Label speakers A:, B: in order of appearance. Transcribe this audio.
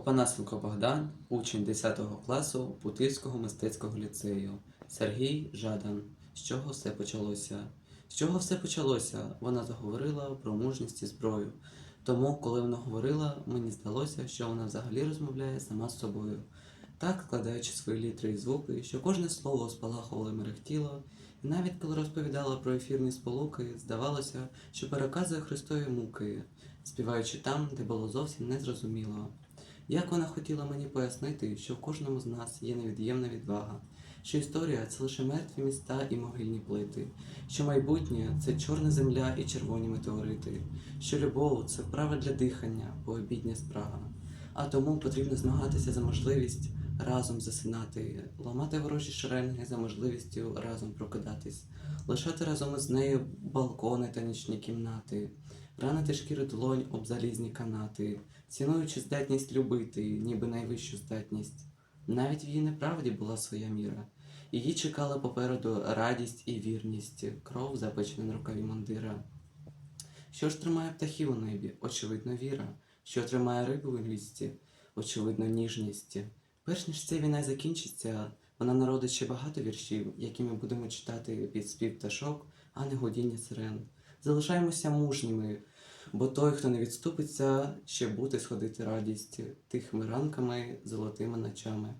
A: Опанасенко Богдан, учень 10 класу Путильського мистецького ліцею. Сергій Жадан. З чого все почалося? З чого все почалося? Вона заговорила про мужність і зброю. Тому, коли вона говорила, мені здалося, що вона взагалі розмовляє сама з собою. Так, складаючи свої літри і звуки, що кожне слово спалахувало і мерехтіло, і навіть коли розповідала про ефірні сполуки, здавалося, що переказує Христові муки, співаючи там, де було зовсім незрозуміло. Як вона хотіла мені пояснити, що в кожному з нас є невід'ємна відвага, що історія це лише мертві міста і могильні плити, що майбутнє це чорна земля і червоні метеорити, що любов це право для дихання, пообідня спрага. А тому потрібно змагатися за можливість разом засинати, ламати ворожі шеренги за можливістю разом прокидатись, лишати разом із нею балкони та нічні кімнати, ранити шкіри долонь об залізні канати, цінуючи здатність любити, ніби найвищу здатність. Навіть в її неправді була своя міра. Її чекала попереду радість і вірність, кров запечена на рукаві мундира. Що ж тримає птахів у небі? Очевидно, віра. Що тримає рибу у лісті? Очевидно, ніжність. Перш ніж ця війна закінчиться, вона народить ще багато віршів, які ми будемо читати під спів пташок, а не годіння сирен. Залишаємося мужніми, бо той, хто не відступиться, ще буде сходити радість тихими ранками, золотими ночами.